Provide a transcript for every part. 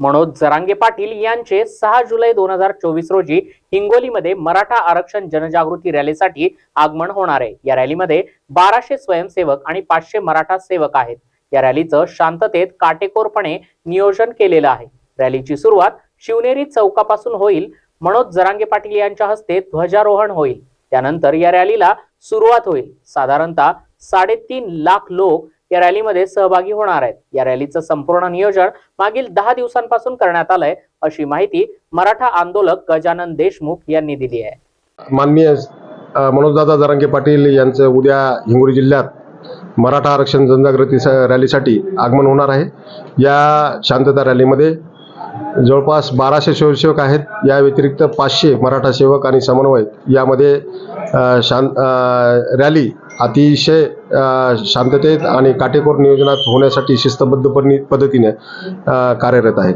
मनोज जरांगे पाटील यांचे सहा जुलै दोन हजार चोवीस रोजी हिंगोलीमध्ये मराठा आरक्षण जनजागृती रॅलीसाठी आगमन होणार आहे. या रॅलीमध्ये बाराशे स्वयंसेवक आणि पाचशे मराठा सेवक आहेत. या रॅलीचं शांततेत काटेकोरपणे नियोजन केलेलं आहे. रॅलीची सुरुवात शिवनेरी चौकापासून होईल. मनोज जरांगे पाटील यांच्या हस्ते ध्वजारोहण होईल. त्यानंतर या रॅलीला सुरुवात होईल. साधारणतः साडेतीन लाख लोक या रॅलीमध्ये सहभागी होणार आहेत. या रॅलीचं संपूर्ण नियोजन मागील दहा दिवसांपासून करण्यात आलंय अशी माहिती मराठा आंदोलक गजानन देशमुख यांनी दिली आहे. माननीय मनोजदादा जरांगे पाटील यांचं उद्या हिंगोली जिल्ह्यात मराठा आरक्षण जनजागृती स- रॅलीसाठी आगमन होणार आहे. या शांतता रॅलीमध्ये जवळपास बाराशे स्वयंसेवक आहेत. या व्यतिरिक्त पाचशे मराठा सेवक आणि समन्वयक यामध्ये शांत शां रॅली अतिशय शांततेत आणि काटेकोर नियोजनात होण्यासाठी शिस्तबद्ध पद्धतीने कार्यरत आहेत.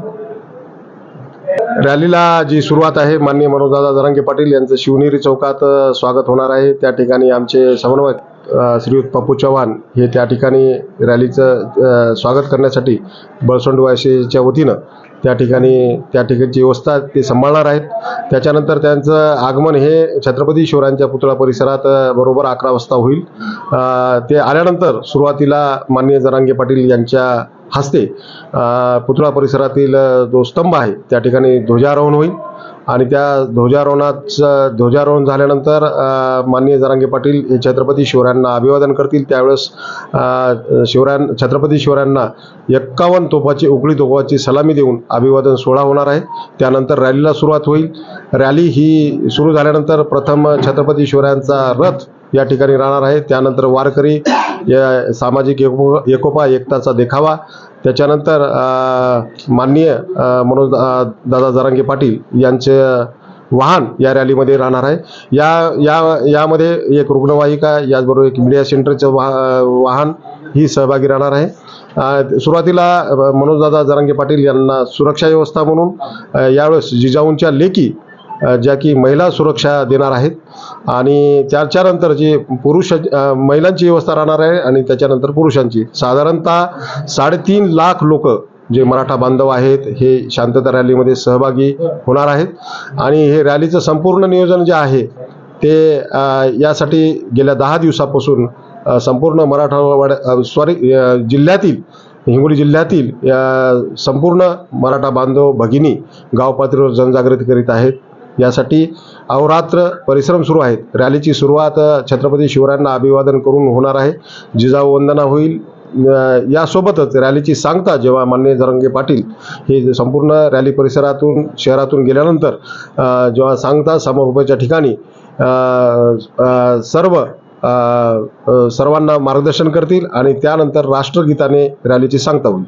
रॅलीला जी सुरुवात आहे माननीय मनोजदादा जरांगे पाटील यांचं शिवनेरी चौकात स्वागत होणार आहे. त्या ठिकाणी आमचे समन्वय श्रीयुत पप्पू चव्हाण हे त्या ठिकाणी रॅलीचं स्वागत करण्यासाठी बळसोंडवाशीच्या वतीनं त्या ठिकाणी त्या ठिकाणची व्यवस्था ते सांभाळणार आहेत. त्याच्यानंतर त्यांचं आगमन हे छत्रपती शिवरायांच्या पुतळा परिसरात बरोबर अकरा वाजता होईल. ते आल्यानंतर सुरुवातीला माननीय जरांगे पाटील यांच्या हस्ते पुतळा परिसरातील जो स्तंभ आहे त्या ठिकाणी ध्वजारोहण होईल. आणि त्या ध्वजारोहणाचं ध्वजारोहण झाल्यानंतर माननीय जरांगे पाटील छत्रपती शिवरायांना अभिवादन करतील. त्यावेळेस शिवरायां छत्रपती शिवरायांना एक्कावन्न तोफाची उकळी तोफाची सलामी देऊन अभिवादन सोहळा होणार आहे. त्यानंतर रॅलीला सुरुवात होईल. रॅली ही सुरू झाल्यानंतर प्रथम छत्रपती शिवरायांचा रथ या ठिकाणी राहणार आहे. त्यानंतर वारकरी या सामाजिक एको एकोपा एकताचा देखावा त्याच्यानंतर माननीय मनोज दादा जरांगे पाटील यांचे वाहन या रॅलीमध्ये राहणार आहे. या या यामध्ये एक रुग्णवाहिका याचबरोबर एक मीडिया सेंटरचं वाह वाहन ही सहभागी राहणार आहे. सुरुवातीला मनोजदादा जरांगे पाटील यांना सुरक्षा व्यवस्था म्हणून यावेळेस जिजाऊंच्या लेखी ज्या की महिला सुरक्षा देणार आहेत. आणि त्याच्यानंतर जे पुरुष महिलांची व्यवस्था राहणार आहे आणि त्याच्यानंतर पुरुषांची. साधारणतः साडेतीन लाख लोक जे मराठा बांधव आहेत हे शांतता रॅलीमध्ये सहभागी होणार आहेत. आणि हे रॅलीचं संपूर्ण नियोजन जे आहे ते यासाठी गेल्या दहा दिवसापासून संपूर्ण मराठवाड्या सॉरी जिल्ह्यातील हिंगोली जिल्ह्यातील या संपूर्ण मराठा बांधव भगिनी गाव पातळीवर जनजागृती करीत आहेत. यासाठी अहोरात्र परिश्रम सुरू आहेत. रॅलीची सुरुवात छत्रपती शिवरायांना अभिवादन करून होणार आहे. जिजाऊ वंदना होईल. यासोबतच रॅलीची सांगता जेव्हा माननीय जरंगे पाटील हे संपूर्ण रॅली परिसरातून शहरातून गेल्यानंतर जेव्हा सांगता समारोपाच्या ठिकाणी सर्व सर्वांना मार्गदर्शन करतील आणि त्यानंतर राष्ट्रगीताने रॅलीची सांगता होईल.